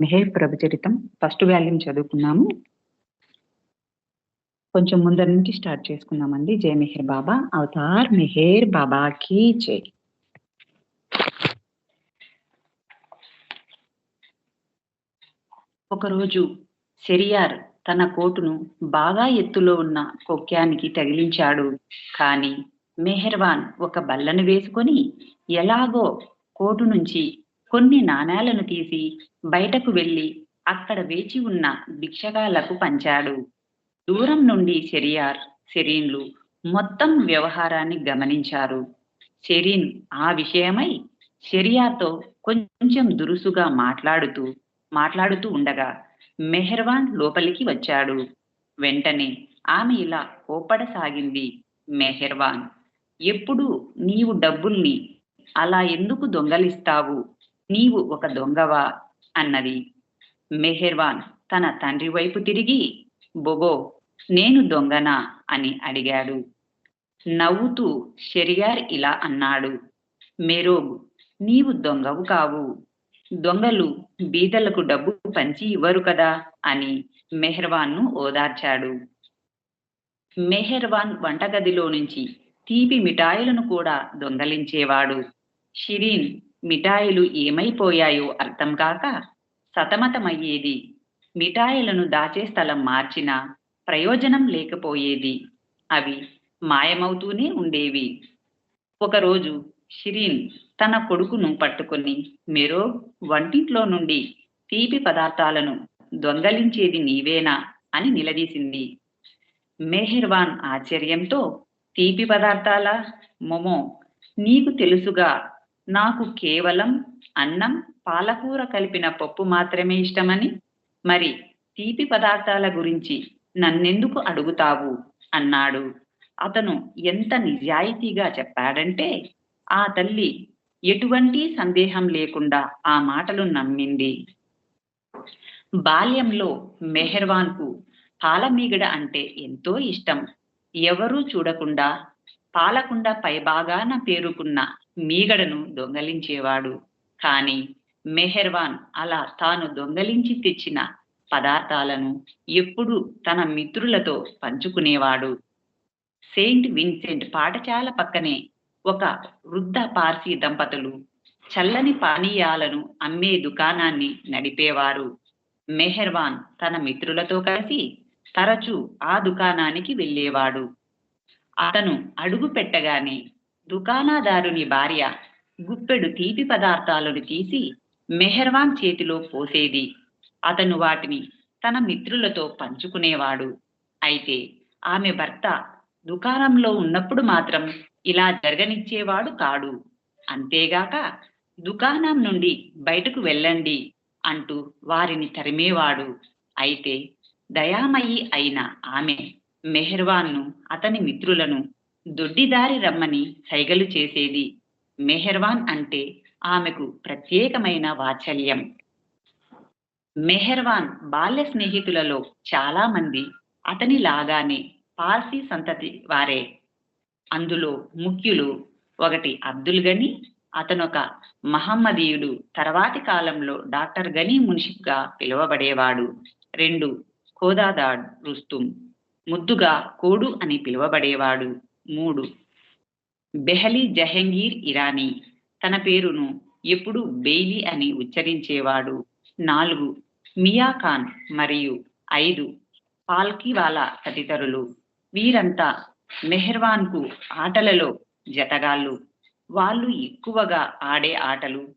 మెహేర్ ప్రభు చరితం first volume చదువుకున్నాము. కొంచెం ముందర నుంచి స్టార్ట్ చేసుకున్నామండి జై మెహర్ బాబా. అవతార్ మెహేర్ బాబాకి జై. ఒకరోజు సెరియార్ తన కోటును బాగా ఎత్తులో ఉన్న కొక్యానికి తగిలించాడు. కానీ మెహర్వాన్ ఒక బల్లను వేసుకొని ఎలాగో కోటు నుంచి కొన్ని నాణేలను తీసి బయటకు వెళ్ళి అక్కడ వేచి ఉన్న భిక్షగాళ్ళకు పంచాడు. దూరం నుండి షెరియార్ షెరీన్లు మొత్తం వ్యవహారాన్ని గమనించారు. షెరీన్ ఆ విషయమై షెరియార్తో కొంచెం దురుసుగా మాట్లాడుతూ మాట్లాడుతూ ఉండగా మెహర్వాన్ లోపలికి వచ్చాడు. వెంటనే ఆమె ఇలా కోపడసాగింది మెహర్వాన్. ఎప్పుడు నీవు డబ్బుల్ని అలా ఎందుకు దొంగలిస్తావు? నీవు ఒక దొంగవా? అన్నది. మెహర్వాన్ తన తండ్రి వైపు తిరిగి బొబో నేను దొంగనా? అని అడిగాడు. నవ్వుతూ షెరియార్ ఇలా అన్నాడు. మెరోబ్ నీవు దొంగవు కావు. దొంగలు బీదలకు డబ్బు పంచి ఇవ్వరు కదా? అని మెహర్వాన్ను ఓదార్చాడు. మెహర్వాన్ వంటగదిలో నుంచి తీపి మిఠాయిలను కూడా దొంగలించేవాడు. షిరీన్ మిఠాయిలు ఏమైపోయాయో అర్థం కాక సతమతమయ్యేది. మిఠాయిలను దాచే స్థలం మార్చినా ప్రయోజనం లేకపోయేది. అవి మాయమవుతూనే ఉండేవి. ఒకరోజు షిరీన్ తన కొడుకును పట్టుకొని మెరో వంటింట్లో నుండి తీపి పదార్థాలను దొంగలించేది నీవేనా అని నిలదీసింది. మెహర్వాన్ ఆశ్చర్యంతో తీపి పదార్థాల? మొమో నీకు తెలుసుగా నాకు కేవలం అన్నం పాలకూర కలిపిన పప్పు మాత్రమే ఇష్టమని? మరి తీపి పదార్థాల గురించి నన్నెందుకు అడుగుతావు? అన్నాడు. అతను ఎంత నిజాయితీగా చెప్పాడంటే ఆ తల్లి ఎటువంటి సందేహం లేకుండా ఆ మాటలు నమ్మింది. బాల్యంలో మెహర్వాన్కు పాలమీగడ అంటే ఎంతో ఇష్టం. ఎవరూ చూడకుండా పాలకుండా పైభాగాన పేరుకున్న మీగడను దొంగలించేవాడు. కానీ మెహర్వాన్ అలా తాను దొంగలించి తెచ్చిన పదార్థాలను ఎప్పుడూ తన మిత్రులతో పంచుకునేవాడు. సెయింట్ విన్సెంట్ పాఠశాల పక్కనే ఒక వృద్ధ పార్సీ దంపతులు చల్లని పానీయాలను అమ్మే దుకాణాన్ని నడిపేవారు. మెహర్వాన్ తన మిత్రులతో కలిసి తరచూ ఆ దుకాణానికి వెళ్ళేవాడు. అతను అడుగు పెట్టగానే దుకాణదారుని భార్య గుప్పెడు తీపి పదార్థాలను తీసి మెహర్వాన్ చేతిలో పోసేది. అతను వాటిని తన మిత్రులతో పంచుకునేవాడు. అయితే ఆమె భర్త దుకాణంలో ఉన్నప్పుడు మాత్రం ఇలా జరగనిచ్చేవాడు కాడు. అంతేగాక దుకాణం నుండి బయటకు వెళ్ళండి అంటూ వారిని తరిమేవాడు. అయితే దయామయి అయిన ఆమె మెహర్వాన్ను అతని మిత్రులను దొడ్డిదారి రమ్మని సైగలు చేసేది మెహర్వాన్ అంటే ఆమెకు ప్రత్యేకమైన వాత్సల్యం. మెహర్వాన్ బాల్య స్నేహితులలో చాలా మంది అతని లాగానే పార్సీ సంతతి వారే. అందులో ముఖ్యులు ఒకటి అబ్దుల్ గని అతనొక మహమ్మదీయుడు తర్వాతి కాలంలో డాక్టర్ గనీ మున్షిప్గా పిలువబడేవాడు. రెండు కోదాదా రుస్తుం ముద్దుగా కోడు అని పిలువబడేవాడు. మూడు. బెహలీ జహంగీర్ ఇరానీ. తన పేరును ఎప్పుడు బెయిలీ అని ఉచ్చరించేవాడు. నాలుగు. మియా ఖాన్ మరియు ఐదు. పాల్కీవాలా తదితరులు. వీరంతా మెహర్వాన్కు ఆటలలో జతగాళ్ళు. వాళ్ళు ఎక్కువగా ఆడే ఆటలు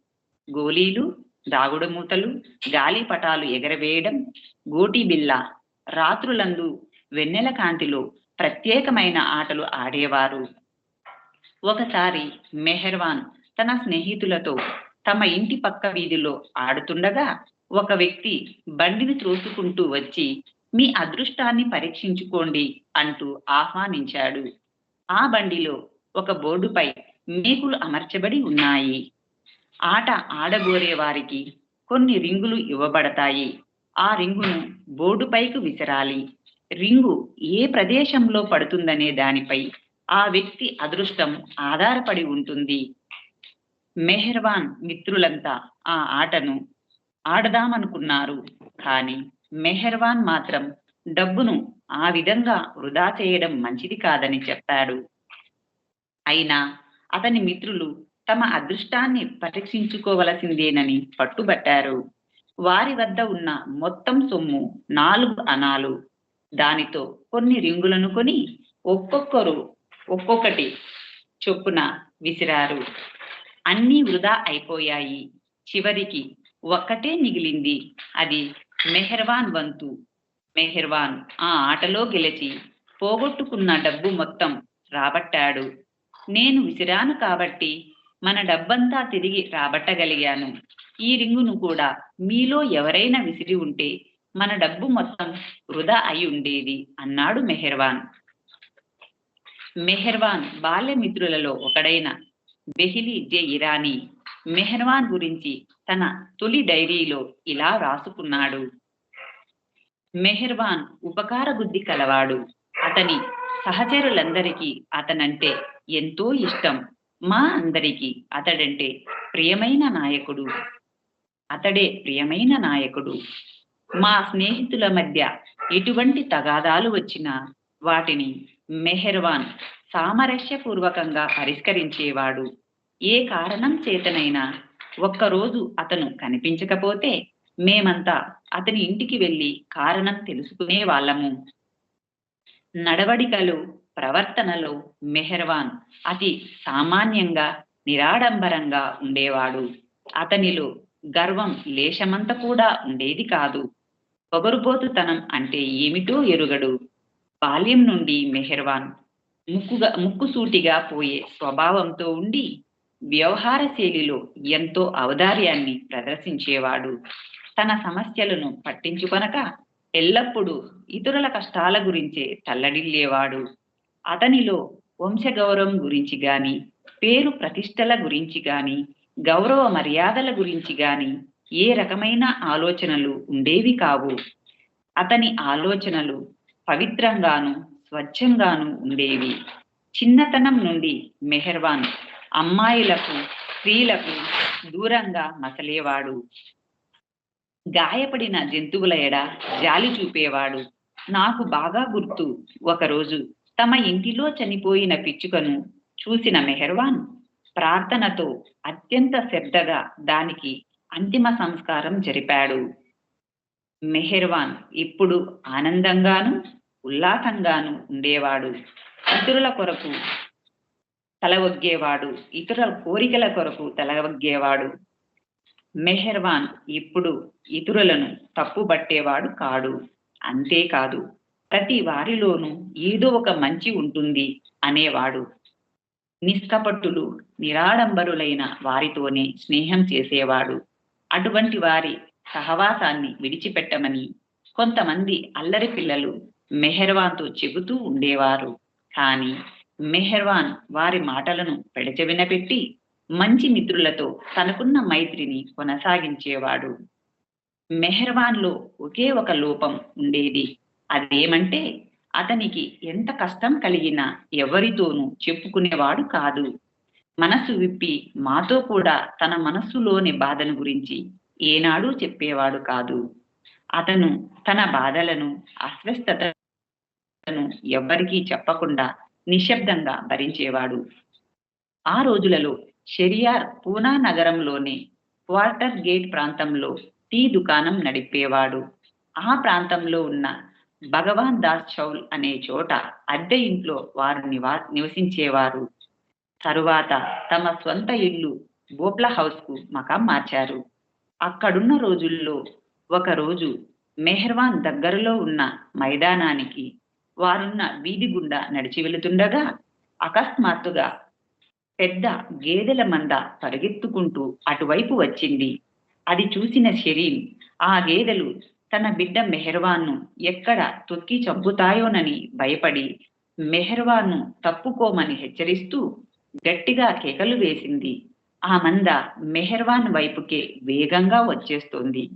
గోలీలు దాగుడుమూతలు గాలిపటాలు ఎగరవేయడం గోటిబిల్ల రాత్రులందు వెన్నెల కాంతిలో ప్రత్యేకమైన ఆటలు ఆడేవారు. ఒకసారి మెహర్వాన్ తన స్నేహితులతో తమ ఇంటి పక్క వీధిలో ఆడుతుండగా ఒక వ్యక్తి బండిని త్రోసుకుంటూ వచ్చి మీ అదృష్టాన్ని పరీక్షించుకోండి అంటూ ఆహ్వానించాడు. ఆ బండిలో ఒక బోర్డుపై మేకులు అమర్చబడి ఉన్నాయి. ఆట ఆడగోరే వారికి కొన్ని రింగులు ఇవ్వబడతాయి. ఆ రింగును బోర్డుపైకి విసరాలి. రింగు ఏ ప్రదేశంలో పడుతుందనే దానిపై ఆ వ్యక్తి అదృష్టం ఆధారపడి ఉంటుంది. మెహర్వాన్ మిత్రులంతా ఆ ఆటను ఆడదామనుకున్నారు. కానీ మెహర్వాన్ మాత్రం డబ్బును ఆ విధంగా వృధా చేయడం మంచిది కాదని చెప్పాడు. అయినా అతని మిత్రులు తమ అదృష్టాన్ని పరీక్షించుకోవలసిందేనని పట్టుబట్టారు. వారి వద్ద ఉన్న మొత్తం సొమ్ము నాలుగు అనాలు దానితో కొన్ని రింగులను కొని ఒక్కొక్కరు ఒక్కొక్కటి చొప్పున విసిరారు. అన్నీ వృధా అయిపోయాయి. చివరికి ఒక్కటే మిగిలింది. అది మెహర్వాన్ వంతు. మెహర్వాన్ ఆ ఆటలో గెలిచి పోగొట్టుకున్న డబ్బు మొత్తం రాబట్టాడు. నేను విసిరాను కాబట్టి మన డబ్బంతా తిరిగి రాబట్టగలిగాను. ఈ రింగును కూడా మీలో ఎవరైనా విసిరి ఉంటే మన డబ్బు మొత్తం వృధా అయి ఉండేది అన్నాడు మెహర్వాన్. మెహర్వాన్ బాల్యమిత్రులలో ఒకడైన బెహిలీ జే ఇరానీ మెహర్వాన్ గురించి తన తొలి డైరీలో ఇలా రాసుకున్నాడు. మెహర్వాన్ ఉపకార బుద్ధి కలవాడు. అతని సహచరులందరికీ అతనంటే ఎంతో ఇష్టం. మా అందరికీ అతడంటే ప్రియమైన నాయకుడు. అతడే ప్రియమైన నాయకుడు. మా స్నేహితుల మధ్య ఎటువంటి తగాదాలు వచ్చినా వాటిని మెహర్వాన్ సామరస్యపూర్వకంగా పరిష్కరించేవాడు. ఏ కారణం చేతనైనా ఒక్కరోజు అతను కనిపించకపోతే మేమంతా అతని ఇంటికి వెళ్ళి కారణం తెలుసుకునే వాళ్ళము. నడవడికలు ప్రవర్తనలో మెహర్వాన్ అతి సామాన్యంగా నిరాడంబరంగా ఉండేవాడు. అతనిలో గర్వం లేశమంత కూడా ఉండేది కాదు. పొగరుబోతుతనం అంటే ఏమిటో ఎరుగడు. బాల్యం నుండి మెహర్వాన్ ముక్కుగా ముక్కుసూటిగా పోయే స్వభావంతో ఉండి వ్యవహార శైలిలో ఎంతో ఔదార్యాన్ని ప్రదర్శించేవాడు. తన సమస్యలను పట్టించుకొనక ఎల్లప్పుడూ ఇతరుల కష్టాల గురించే తల్లడిల్లేవాడు. అతనిలో వంశగౌరవం గురించి గాని పేరు ప్రతిష్టల గురించి గాని గౌరవ మర్యాదల గురించి గాని ఏ రకమైన ఆలోచనలు ఉండేవి కావు. అతని ఆలోచనలు పవిత్రంగాను స్వచ్ఛంగాను ఉండేవి. చిన్నతనం నుండి మెహర్వాన్ అమ్మాయిలకు స్త్రీలకు దూరంగా మసలేవాడు. గాయపడిన జంతువుల ఎడ జాలి చూపేవాడు. నాకు బాగా గుర్తు. ఒకరోజు తమ ఇంటిలో చనిపోయిన పిచ్చుకను చూసిన మెహర్వాన్ ప్రార్థనతో అత్యంత శ్రద్ధగా దానికి అంతిమ సంస్కారం జరిపాడు. మెహర్వాన్ ఇప్పుడు ఆనందంగాను ఉల్లాసంగాను ఉండేవాడు. ఇతరుల కొరకు తలవొగ్గేవాడు. ఇతరుల కోరికల కొరకు తలవగ్గేవాడు. మెహర్వాన్ ఇప్పుడు ఇతరులను తప్పుబట్టేవాడు కాడు. అంతేకాదు ప్రతి వారిలోనూ ఏదో ఒక మంచి ఉంటుంది అనేవాడు. నిష్కపట్టులు నిరాడంబరులైన వారితోనే స్నేహం చేసేవాడు. అటువంటి వారి సహవాసాన్ని విడిచిపెట్టమని కొంతమంది అల్లరి పిల్లలు మెహర్వాన్తో చెబుతూ ఉండేవారు. కానీ మెహర్వాన్ వారి మాటలను పెడచెవినపెట్టి మంచి మిత్రులతో తనకున్న మైత్రిని కొనసాగించేవాడు. మెహర్వాన్లో ఒకే ఒక లోపం ఉండేది. అదేమంటే అతనికి ఎంత కష్టం కలిగినా ఎవరితోనూ చెప్పుకునేవాడు కాదు. మనసు విప్పి మాతో కూడా తన మనస్సులోని బాధను గురించి ఏనాడూ చెప్పేవాడు కాదు. అతను తన బాధలను అస్వస్థతను ఎవ్వరికీ చెప్పకుండా నిశ్శబ్దంగా భరించేవాడు. ఆ రోజులలో షెరియార్ పూనా నగరంలోని క్వార్టర్ గేట్ ప్రాంతంలో టీ దుకాణం నడిపేవాడు. ఆ ప్రాంతంలో ఉన్న భగవాన్ దాస్ చౌల్ అనే చోట అద్దె ఇంట్లో వారు నివా నివసించేవారు. తరువాత తమ స్వంత ఇల్లు బోప్ల హౌస్కు మకాం మార్చారు. అక్కడున్న రోజుల్లో ఒక రోజు మెహర్వాన్ దగ్గరలో ఉన్న మైదానానికి వారున్న వీధి గుండా నడిచి వెళుతుండగా అకస్మాత్తుగా పెద్ద గేదెల మంద పరిగెత్తుకుంటూ అటువైపు వచ్చింది. అది చూసిన షరీన్ ఆ గేదెలు తన బిడ్డ మెహర్వాన్ను ఎక్కడ తొక్కి చంపుతాయోనని భయపడి మెహర్వాన్ను తప్పుకోమని హెచ్చరిస్తూ గట్టిగా కేకలు వేసింది. ఆ మంద మెహర్వాన్ వైపుకే వేగంగా వచ్చేస్తోంది.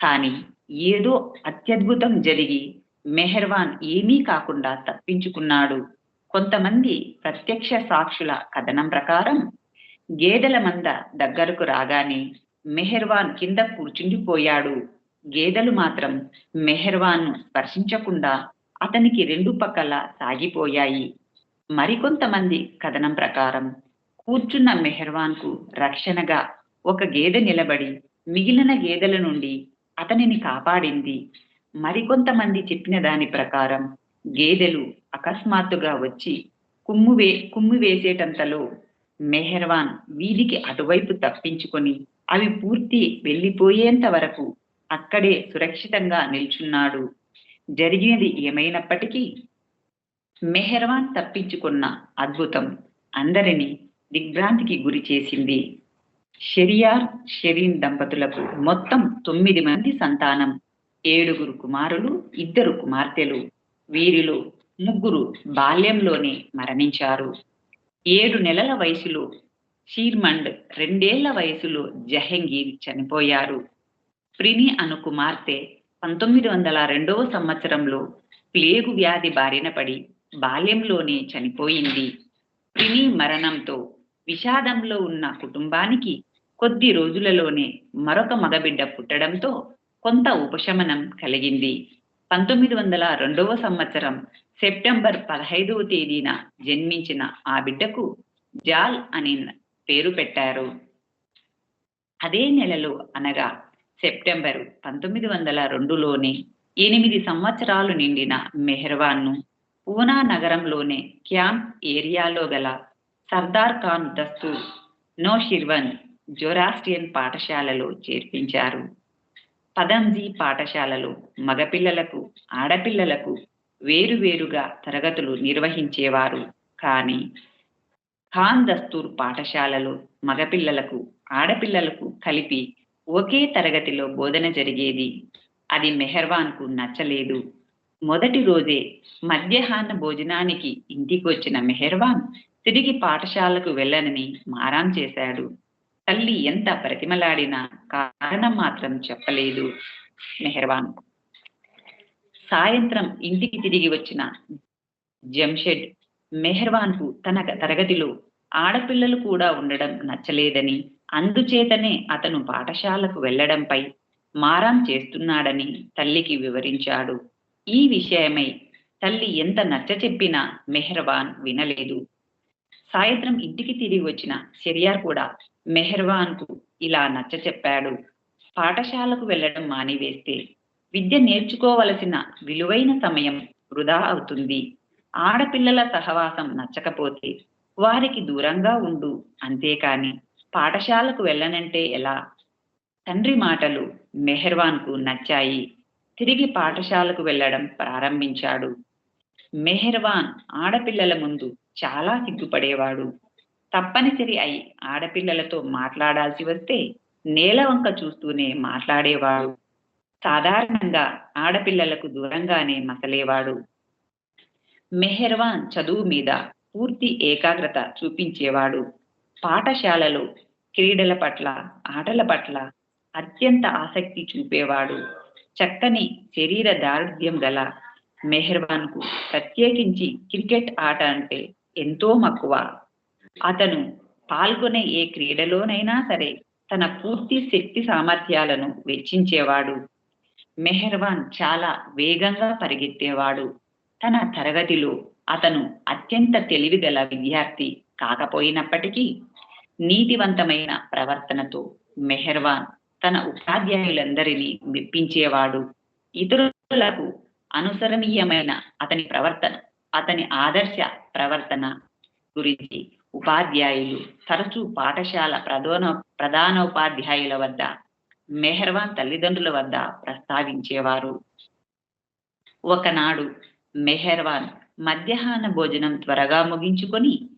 కానీ ఏదో అత్యద్భుతం జరిగి మెహర్వాన్ ఏమీ కాకుండా తప్పించుకున్నాడు. కొంతమంది ప్రత్యక్ష సాక్షుల కథనం ప్రకారం గేదెల మంద దగ్గరకు రాగానే మెహర్వాన్ కింద కూర్చుండిపోయాడు. గేదెలు మాత్రం మెహర్వాన్ను స్పర్శించకుండా అతనికి రెండు పక్కల సాగిపోయాయి. మరికొంతమంది కథనం ప్రకారం కూర్చున్న మెహర్వాన్కు రక్షణగా ఒక గేదె నిలబడి మిగిలిన గేదెల నుండి అతనిని కాపాడింది. మరికొంతమంది చెప్పిన దాని ప్రకారం గేదెలు అకస్మాత్తుగా వచ్చి కుమ్ము వే కుమ్ము వేసేటంతలో మెహర్వాన్ వీధికి అటువైపు తప్పించుకొని అవి పూర్తి వెళ్ళిపోయేంత వరకు అక్కడే సురక్షితంగా నిల్చున్నాడు. జరిగినది ఏమైనప్పటికీ మెహర్వాన్ తప్పించుకున్న అద్భుతం అందరినీ దిగ్భ్రాంతికి గురి చేసింది. షెరియార్ షెరీన్ దంపతులకు మొత్తం తొమ్మిది మంది సంతానం ఏడుగురు కుమారులు ఇద్దరు కుమార్తెలు. వీరిలో ముగ్గురు బాల్యంలోనే మరణించారు. ఏడు నెలల వయసులో షీర్మండ్ రెండేళ్ళ వయసులో జహంగీర్ చనిపోయారు. ప్రిని అను కుమార్తె పంతొమ్మిది వందల రెండవ సంవత్సరంలో ప్లేగు వ్యాధి బారిన పడి బాల్యంలోనే చనిపోయింది. ప్రిని మరణంతో విషాదంలో ఉన్న కుటుంబానికి కొద్ది రోజులలోనే మరొక మగబిడ్డ పుట్టడంతో కొంత ఉపశమనం కలిగింది. పంతొమ్మిది వందల రెండవ సంవత్సరం సెప్టెంబర్ పదహైదవ తేదీన జన్మించిన ఆ బిడ్డకు జాల్ అని పేరు పెట్టారు. అదే నెలలో అనగా సెప్టెంబర్ పంతొమ్మిది వందల రెండులోనే ఎనిమిది సంవత్సరాలు నిండిన మెహర్వాన్ను పూనా నగరంలోనే క్యాంప్ ఏరియాలో గల సర్దార్ ఖాన్ దస్తూర్ నో షిర్వన్ జొరాస్టియన్ పాఠశాలలో చేర్పించారు. పదంజీ పాఠశాలలో మగపిల్లలకు ఆడపిల్లలకు వేరువేరుగా తరగతులు నిర్వహించేవారు. కానీ ఖాన్ దస్తూర్ పాఠశాలలో మగపిల్లలకు ఆడపిల్లలకు కలిపి ఒకే తరగతిలో బోధన జరిగేది. అది మెహర్వాన్కు నచ్చలేదు. మొదటి రోజే మధ్యాహ్న భోజనానికి ఇంటికొచ్చిన మెహర్వాన్ తిరిగి పాఠశాలకు వెళ్ళనని మారాం చేశాడు. తల్లి ఎంత ప్రతిమలాడినా కారణం మాత్రం చెప్పలేదు మెహర్వాన్. సాయంత్రం ఇంటికి తిరిగి వచ్చిన జంషెడ్ మెహర్వాన్కు తన తరగతిలో ఆడపిల్లలు కూడా ఉండడం నచ్చలేదని అందుచేతనే అతను పాఠశాలకు వెళ్ళడంపై మారాం చేస్తున్నాడని తల్లికి వివరించాడు. ఈ విషయమై తల్లి ఎంత నచ్చ చెప్పినా మెహర్వాన్ వినలేదు. సాయంత్రం ఇంటికి తిరిగి వచ్చిన షెరియార్ కూడా మెహర్వాన్కు ఇలా నచ్చ చెప్పాడు. పాఠశాలకు వెళ్ళడం మానివేస్తే విద్య నేర్చుకోవలసిన విలువైన సమయం వృధా అవుతుంది. ఆడపిల్లల సహవాసం నచ్చకపోతే వారికి దూరంగా ఉండు అంతేకాని పాఠశాలకు వెళ్ళనంటే ఎలా? తండ్రి మాటలు మెహర్వాన్కు నచ్చాయి. తిరిగి పాఠశాలకు వెళ్ళడం ప్రారంభించాడు. మెహర్వాన్ ఆడపిల్లల ముందు చాలా సిగ్గుపడేవాడు. తప్పనిసరి అయి ఆడపిల్లలతో మాట్లాడాల్సి వస్తే నేల వంక చూస్తూనే మాట్లాడేవాడు. సాధారణంగా ఆడపిల్లలకు దూరంగానే మసలేవాడు. మెహర్వాన్ చదువు మీద పూర్తి ఏకాగ్రత చూపించేవాడు. పాఠశాలలో క్రీడల పట్ల ఆటల పట్ల అత్యంత ఆసక్తి చూపేవాడు. చక్కని శరీర దారుఢ్యం గల మెహర్వాన్కు ప్రత్యేకించి క్రికెట్ ఆట అంటే ఎంతో మక్కువ. అతను పాల్గొనే ఏ క్రీడలోనైనా సరే తన పూర్తి శక్తి సామర్థ్యాలను వెచ్చించేవాడు. మెహర్వాన్ చాలా వేగంగా పరిగెత్తేవాడు. తన తరగతిలో అతను అత్యంత తెలివిగల విద్యార్థి కాకపోయినప్పటికీ నీతివంతమైన ప్రవర్తనతో మెహర్వాన్ తన ఉపాధ్యాయులందరినీ మెప్పించేవాడు. ఇతరులకు అనుసరణీయమైన అతని ప్రవర్తన అతని ఆదర్శ ప్రవర్తన గురించి ఉపాధ్యాయులు తరచూ పాఠశాల ప్రధాన ప్రధానోపాధ్యాయుల వద్ద మెహర్వాన్ తల్లిదండ్రుల వద్ద ప్రస్తావించేవారు. ఒకనాడు మెహర్వాన్ మధ్యాహ్న భోజనం త్వరగా ముగించుకొని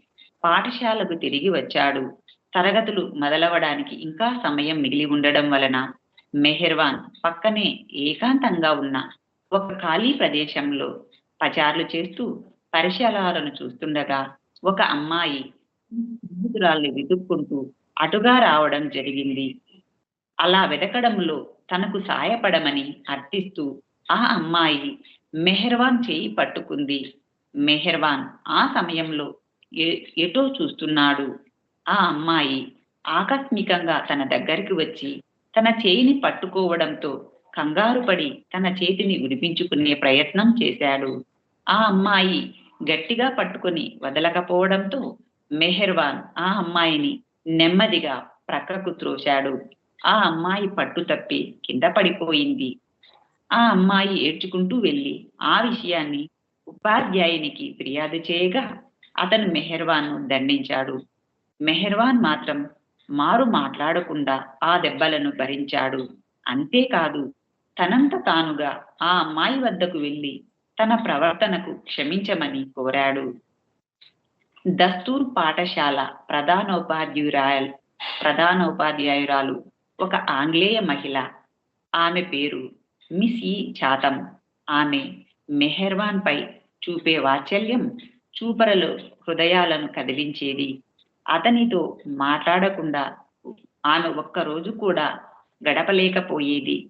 పాఠశాలకు తిరిగి వచ్చాడు. తరగతులు మొదలవడానికి ఇంకా సమయం మిగిలి ఉండడం వలన మెహర్వాన్ పక్కనే ఏకాంతంగా ఉన్న ఒక ఖాళీ ప్రదేశంలో పచార్లు చేస్తూ పరిశీలాలను చూస్తుండగా ఒక అమ్మాయి స్నేహితురాల్ని వెతుక్కుంటూ అటుగా రావడం జరిగింది. అలా వెతకడంలో తనకు సాయపడమని అర్థిస్తూ ఆ అమ్మాయి మెహర్వాన్ చేయి పట్టుకుంది. మెహర్వాన్ ఆ సమయంలో ఎటో చూస్తున్నాడు. ఆ అమ్మాయి ఆకస్మికంగా తన దగ్గరికి వచ్చి తన చేయిని పట్టుకోవడంతో కంగారు పడి తన చేతిని విడిపించుకునే ప్రయత్నం చేశాడు. ఆ అమ్మాయి గట్టిగా పట్టుకొని వదలకపోవడంతో మెహర్వాన్ ఆ అమ్మాయిని నెమ్మదిగా ప్రక్కకు త్రోశాడు. ఆ అమ్మాయి పట్టు తప్పి కింద పడిపోయింది. ఆ అమ్మాయి ఏడ్చుకుంటూ వెళ్ళి ఆ విషయాన్ని ఉపాధ్యాయునికి ఫిర్యాదు చేయగా అతను మెహర్వాన్ను దండించాడు. మెహర్వాన్ మాత్రం మారు మాట్లాడకుండా ఆ దెబ్బలను భరించాడు. అంతేకాదు తనంత తానుగా ఆ అమ్మాయి వద్దకు వెళ్ళి తన ప్రవర్తనకు క్షమించమని కోరాడు. దస్తూర్ పాఠశాల ప్రధానోపాధ్యురాయల్ ప్రధానోపాధ్యాయురాలు ఒక ఆంగ్లేయ మహిళ. ఆమె పేరు మిస్ ఈ చాతం ఆమె మెహర్వాన్ పై చూపే వాత్సల్యం చూపరలు హృదయాలను కదిలించేది. అతనితో మాట్లాడకుండా ఆమె ఒక్కరోజు కూడా గడపలేకపోయేది.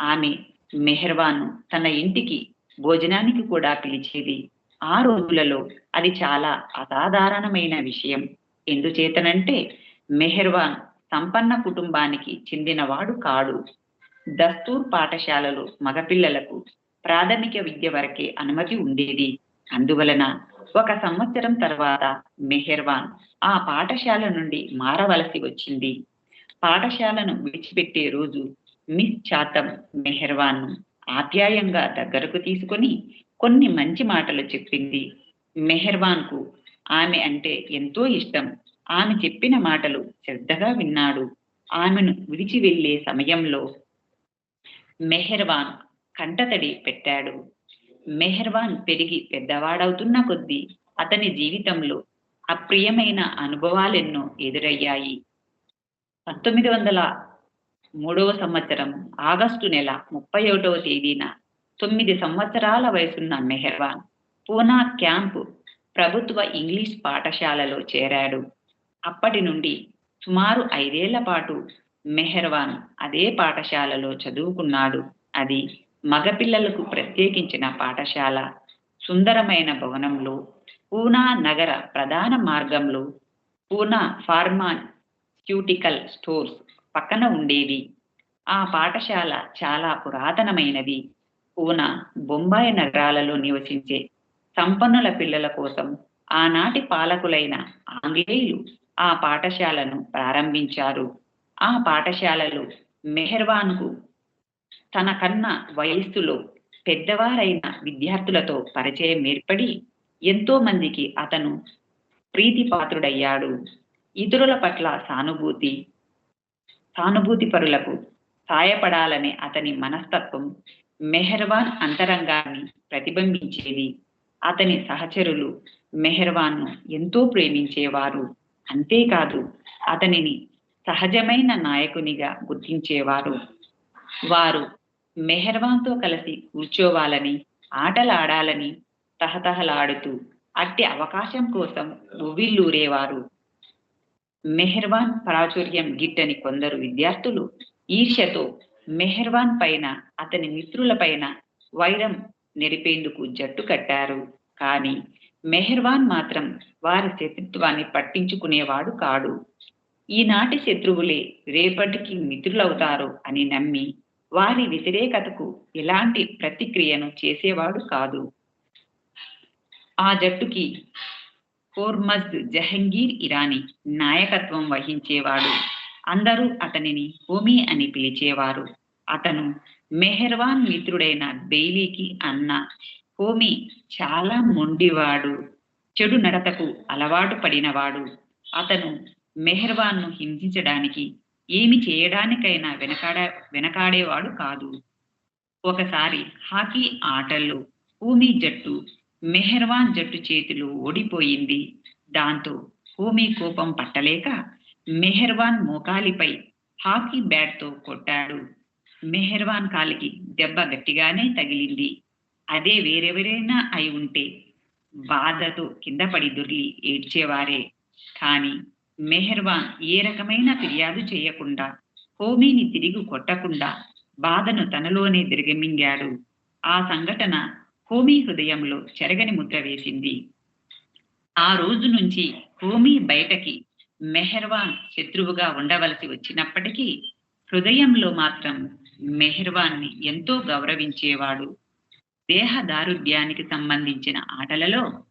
ఆమె మెహర్వాన్ తన ఇంటికి భోజనానికి కూడా పిలిచేది. ఆ రోజులలో అది చాలా అసాధారణమైన విషయం. ఎందుచేతనంటే మెహర్వాన్ సంపన్న కుటుంబానికి చెందినవాడు కాడు. దస్తూర్ పాఠశాలలో మగపిల్లలకు ప్రాథమిక విద్య వరకే అనుమతి ఉండేది. అందువలన ఒక సంవత్సరం తర్వాత మెహర్వాన్ ఆ పాఠశాల నుండి మారవలసి వచ్చింది. పాఠశాలను విడిచిపెట్టే రోజు మిస్ చాతం మెహర్వాన్ ఆప్యాయంగా దగ్గరకు తీసుకొని కొన్ని మంచి మాటలు చెప్పింది. మెహర్వాన్కు ఆమె అంటే ఎంతో ఇష్టం. ఆమె చెప్పిన మాటలు శ్రద్ధగా విన్నాడు. ఆమెను విడిచి వెళ్ళే సమయంలో మెహర్వాన్ కంటతడి పెట్టాడు. మెహర్వాన్ పెరిగి పెద్దవాడవుతున్న కొద్దీ అతని జీవితంలో అప్రియమైన అనుభవాలెన్నో ఎదురయ్యాయి. పంతొమ్మిది వందల మూడవ సంవత్సరం ఆగస్టు నెల ముప్పై ఒకటవ తేదీన తొమ్మిది సంవత్సరాల వయసున్న మెహర్వాన్ పూనా క్యాంప్ ప్రభుత్వ ఇంగ్లీష్ పాఠశాలలో చేరాడు. అప్పటి నుండి సుమారు ఐదేళ్ళ పాటు మెహర్వాన్ అదే పాఠశాలలో చదువుకున్నాడు. అది మగపిల్లలకు ప్రత్యేకించిన పాఠశాల సుందరమైన భవనంలో పూనా నగర ప్రధాన మార్గంలో పూనా ఫార్మాస్యూటికల్ స్టోర్స్ పక్కన ఉండేది ఆ పాఠశాల చాలా పురాతనమైనది. పూనా బొంబాయి నగరాలలో నివసించే సంపన్నుల పిల్లల కోసం ఆనాటి పాలకులైన ఆంగ్లేయులు ఆ పాఠశాలను ప్రారంభించారు. ఆ పాఠశాలలు మెహర్వాన్కు తన కన్నా వయస్సులో పెద్దవారైన విద్యార్థులతో పరిచయం ఏర్పడి ఎంతో మందికి అతను ప్రీతిపాత్రుడయ్యాడు. ఇతరుల పట్ల సానుభూతి సానుభూతి పరులకు సాయపడాలనే అతని మనస్తత్వం మెహర్వాన్ అంతరంగాన్ని ప్రతిబింబించేది. అతని సహచరులు మెహర్వాన్ను ఎంతో ప్రేమించేవారు. అంతేకాదు అతనిని సహజమైన నాయకునిగా గుర్తించేవారు. వారు మెహర్వాన్తో కలిసి కూర్చోవాలని ఆటలాడాలని తహతహలాడుతూ అట్టి అవకాశం కోసం ఉవ్విల్లూరేవారు మెహర్వాన్ ప్రాచుర్యం గిట్టని కొందరు విద్యార్థులు ఈర్ష్యతో మెహర్వాన్ పైన అతని మిత్రుల పైన వైరం నెరిపేందుకు జట్టు కట్టారు. కానీ మెహర్వాన్ మాత్రం వారి శత్రుత్వాన్ని పట్టించుకునేవాడు కాడు. ఈనాటి శత్రువులే రేపటికి మిత్రులవుతారు అని నమ్మి వారి వ్యతిరేకతకు ఎలాంటి ప్రతిక్రియను చేసేవాడు కాదు. ఆ జట్టుకి హోర్మజ్ జహంగీర్ ఇరానీ నాయకత్వం వహించేవాడు. అందరూ అతనిని హోమీ అని పిలిచేవారు. అతను మెహర్వాన్ మిత్రుడైన బెయిలీకి అన్న హోమీ చాలా మొండివాడు. చెడు నడతకు అలవాటు పడినవాడు. అతను మెహర్వాన్ను హింసించడానికి ఏమి చేయడానికైనా వెనకాడ వెనకాడేవాడు కాదు. ఒకసారి హాకీ ఆటల్లో హూమీ జట్టు మెహర్వాన్ జట్టు చేతిలో ఓడిపోయింది. దాంతో హూమీ కోపం పట్టలేక మెహర్వాన్ మోకాలిపై హాకీ బ్యాట్తో కొట్టాడు. మెహర్వాన్ కాలికి దెబ్బ గట్టిగానే తగిలింది. అదే వేరెవరైనా అయి ఉంటే బాధతో కింద పడి దొర్లి ఏడ్చేవారే. కానీ మెహర్వాన్ ఏ రకమైన ఫిర్యాదు చేయకుండా హోమీని తిరిగి కొట్టకుండా బాధను తనలోనే దిరిగమింగాడు ఆ సంఘటన హోమీ హృదయంలో చెరగని ముద్ర వేసింది. ఆ రోజు నుంచి హోమీ బయటకి మెహర్వాన్ శత్రువుగా ఉండవలసి వచ్చినప్పటికీ హృదయంలో మాత్రం మెహర్వాన్ని ఎంతో గౌరవించేవాడు. దేహ దారుఢ్యానికి సంబంధించిన ఆటలలో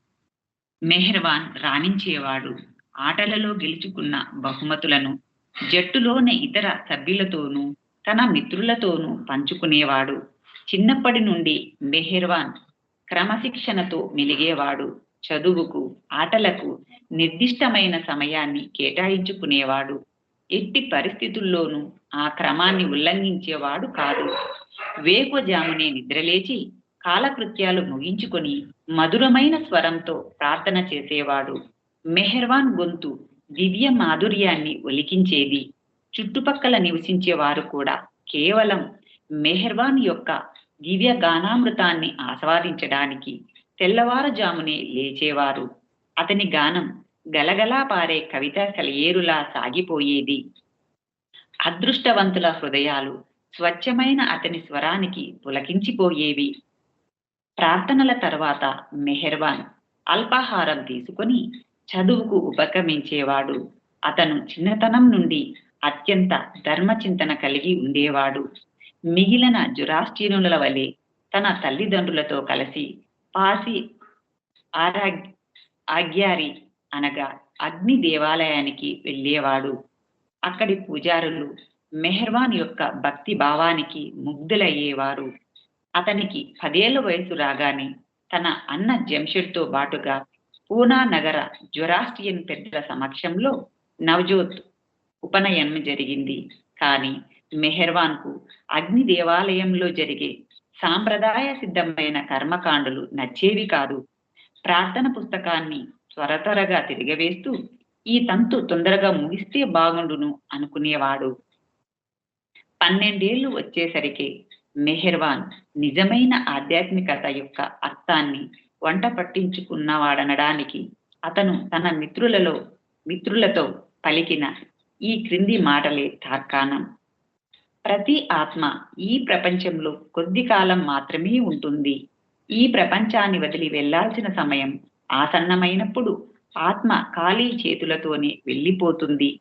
మెహర్వాన్ రాణించేవాడు. ఆటలలో గెలుచుకున్న బహుమతులను జట్టులోని ఇతర సభ్యులతోనూ తన మిత్రులతోనూ పంచుకునేవాడు. చిన్నప్పటి నుండి మెహర్వాన్ క్రమశిక్షణతో మెలిగేవాడు. చదువుకు ఆటలకు నిర్దిష్టమైన సమయాన్ని కేటాయించుకునేవాడు. ఎట్టి పరిస్థితుల్లోనూ ఆ క్రమాన్ని ఉల్లంఘించేవాడు కాదు. వేకువజామునే నిద్రలేచి కాలకృత్యాలు ముగించుకొని మధురమైన స్వరంతో ప్రార్థన చేసేవాడు. మెహర్వాన్ గొంతు దివ్య మాధుర్యాన్ని ఒలికించేది. చుట్టుపక్కల నివసించే వారు కూడా కేవలం మెహర్వాన్ యొక్క దివ్య గానామృతాన్ని ఆస్వాదించడానికి తెల్లవారుజామునే లేచేవారు. అతని గానం గలగలా పారే కవిత సెలయేరులా సాగిపోయేది. అదృష్టవంతుల హృదయాలు స్వచ్ఛమైన అతని స్వరానికి పులకించిపోయేవి. ప్రార్థనల తర్వాత మెహర్వాన్ అల్పాహారం తీసుకొని చదువుకు ఉపక్రమించేవాడు. అతను చిన్నతనం నుండి అత్యంత ధర్మచింతన కలిగి ఉండేవాడు. మిగిలిన జురాష్ట్రీనుల వలె తన తల్లిదండ్రులతో కలిసి పాసి ఆరా ఆగ్యారి అనగా అగ్ని దేవాలయానికి వెళ్ళేవాడు. అక్కడి పూజారులు మెహర్వాన్ యొక్క భక్తి భావానికి ముగ్ధులయ్యేవారు. అతనికి పదేళ్ళ వయసు రాగానే తన అన్న జంషెడ్తో బాటుగా పూనా నగర జ్వరాస్టియన్ పెద్దల సమక్షంలో నవజోత్ ఉపనయనం జరిగింది. కానీ మెహర్వాన్కు అగ్ని దేవాలయంలో జరిగే సాంప్రదాయ సిద్ధమైన కర్మకాండలు నచ్చేవి కాదు. ప్రార్థన పుస్తకాన్ని త్వర త్వరగా ఈ తంతు తొందరగా ముగిస్తే బాగుండును అనుకునేవాడు. పన్నెండేళ్ళు వచ్చేసరికి మెహర్వాన్ నిజమైన ఆధ్యాత్మికత యొక్క అర్థాన్ని వంట పట్టించుకున్నవాడనడానికి అతను తన మిత్రులలో మిత్రులతో పలికిన ఈ క్రింది మాటలే తార్కాణం. ప్రతి ఆత్మ ఈ ప్రపంచంలో కొద్ది కాలం మాత్రమే ఉంటుంది. ఈ ప్రపంచాన్ని వదిలి వెళ్ళాల్సిన సమయం ఆసన్నమైనప్పుడు ఆత్మ ఖాళీ చేతులతోనే వెళ్ళిపోతుంది.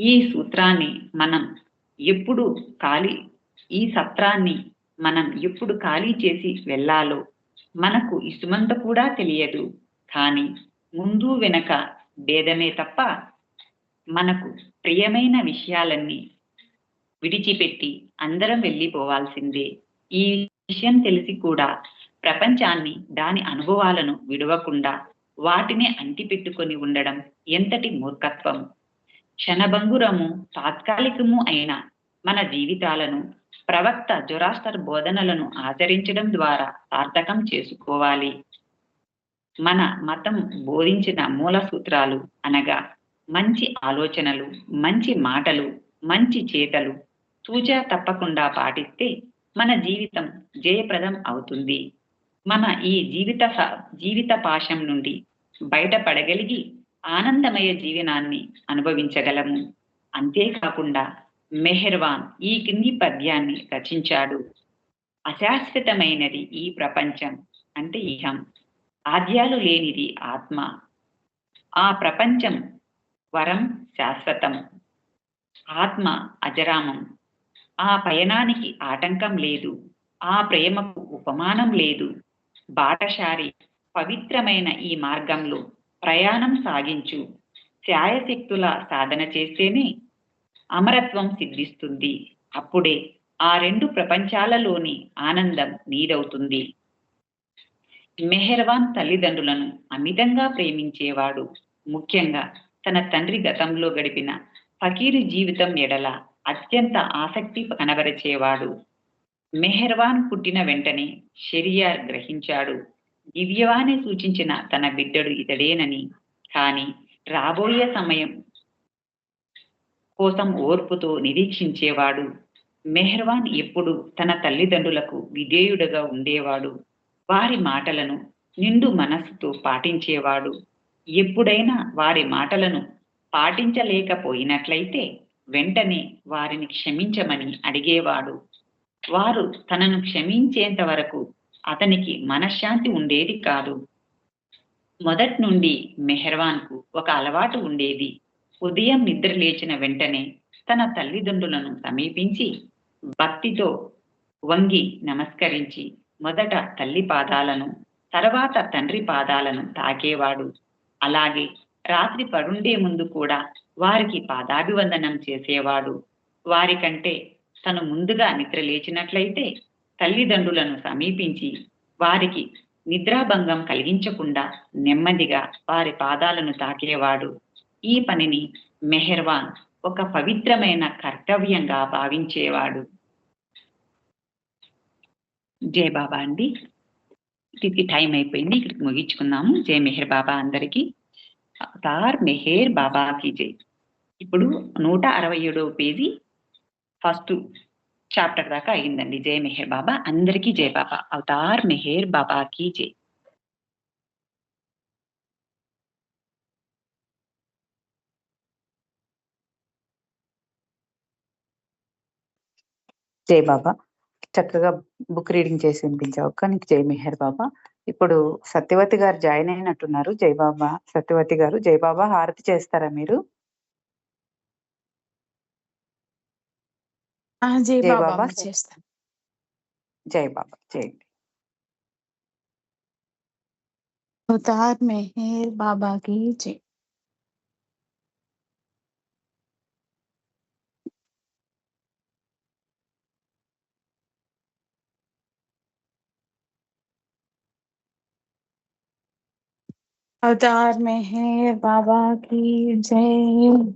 ఈ సూత్రాన్ని మనం ఎప్పుడు ఖాళీ ఈ సత్రాన్ని మనం ఎప్పుడు ఖాళీ చేసి వెళ్ళాలో మనకు ఇసుమంత కూడా తెలియదు. కానీ ముందు వెనక భేదమే తప్ప మనకు ప్రియమైన విషయాలన్నీ విడిచిపెట్టి అందరం వెళ్ళిపోవాల్సిందే. ఈ విషయం తెలిసి కూడా ప్రపంచాన్ని దాని అనుభవాలను విడవకుండా వాటిని అంటిపెట్టుకొని ఉండడం ఎంతటి మూర్ఖత్వం! క్షణభంగురము తాత్కాలికము అయిన మన జీవితాలను ప్రవక్త జొరాస్టర్ బోధనలను ఆచరించడం ద్వారా సార్థకం చేసుకోవాలి. మన మతం బోధించిన మూల సూత్రాలు అనగా మంచి ఆలోచనలు మంచి మాటలు మంచి చేతలు సూచ తప్పకుండా పాటిస్తే మన జీవితం జయప్రదం అవుతుంది. మన ఈ జీవిత జీవిత పాశం నుండి బయటపడగలిగి ఆనందమయ జీవనాన్ని అనుభవించగలము. అంతేకాకుండా మెహర్వాన్ ఈ కింది పద్యాన్ని రచించాడు. అశాశ్వతమైనది ఈ ప్రపంచం అంటే ఇహం. ఆద్యాలు లేనిది ఆత్మ. ఆ ప్రపంచం వరం శాశ్వతం. ఆత్మ అజరామం. ఆ పయనానికి ఆటంకం లేదు. ఆ ప్రేమకు ఉపమానం లేదు. బాటశారి పవిత్రమైన ఈ మార్గంలో ప్రయాణం సాగించు. శాయశక్తుల సాధన చేస్తేనే అమరత్వం సిద్ధిస్తుంది. అప్పుడే ఆ రెండు ప్రపంచాలలోని ఆనందం నీదవుతుంది మెహర్వాన్ తల్లిదండ్రులను అమితంగా ప్రేమించేవాడు. ముఖ్యంగా తన తండ్రి గతంలో గడిపిన ఫకీరు జీవితం ఎడల అత్యంత ఆసక్తి కనబరిచేవాడు. మెహర్వాన్ పుట్టిన వెంటనే షెరియార్ గ్రహించాడు. దివ్యవానే సూచించిన తన బిడ్డడు ఇతడేనని. కాని రాబోయే సమయం కోసం ఓర్పుతో నిరీక్షించేవాడు. మెహర్వాన్ ఎప్పుడు తన తల్లిదండ్రులకు విధేయుడుగా ఉండేవాడు. వారి మాటలను నిండు మనస్సుతో పాటించేవాడు. ఎప్పుడైనా వారి మాటలను పాటించలేకపోయినట్లయితే వెంటనే వారిని క్షమించమని అడిగేవాడు. వారు తనను క్షమించేంత వరకు అతనికి మనశ్శాంతి ఉండేది కాదు. మొదటి నుండి మెహర్వాన్కు ఒక అలవాటు ఉండేది. ఉదయం నిద్ర లేచిన వెంటనే తన తల్లిదండ్రులను సమీపించి భక్తితో వంగి నమస్కరించి మొదట తల్లి పాదాలను తర్వాత తండ్రి పాదాలను తాకేవాడు. అలాగే రాత్రి పడుండే ముందు కూడా వారికి పాదాభివందనం చేసేవాడు. వారికంటే తను ముందుగా నిద్ర లేచినట్లయితే తల్లిదండ్రులను సమీపించి వారికి నిద్రాభంగం కలిగించకుండా నెమ్మదిగా వారి పాదాలను తాకేవాడు. ఈ పనిని మెహర్వాన్ ఒక పవిత్రమైన కర్తవ్యంగా భావించేవాడు. జై బాబా అండి. ఇది టైం అయిపోయింది. ఇక్కడికి ముగించుకున్నాము జై మెహర్ బాబా అందరికీ. అవతార్ మెహేర్ బాబాకి జై. ఇప్పుడు నూట అరవై ఏడవ పేజీ ఫస్ట్ చాప్టర్ దాకా అయిందండి జై మెహర్ బాబా. అందరికీ జై బాబా. అవతార్ మెహేర్ బాబాకి జై. జై బాబా. చక్కగా బుక్ రీడింగ్ చేసి వినిపించావు. అక్క నీకు జై మెహర్ బాబా. ఇప్పుడు సత్యవతి గారు జాయిన్ అయినట్టున్నారు. జై బాబా. సత్యవతి గారు జై బాబా హారతి చేస్తారా మీరు? జై బాబా చేస్తాను జై బాబా. చేయండి. మెహర్ బాబాకి జై. अवतार में है बाबा की जय।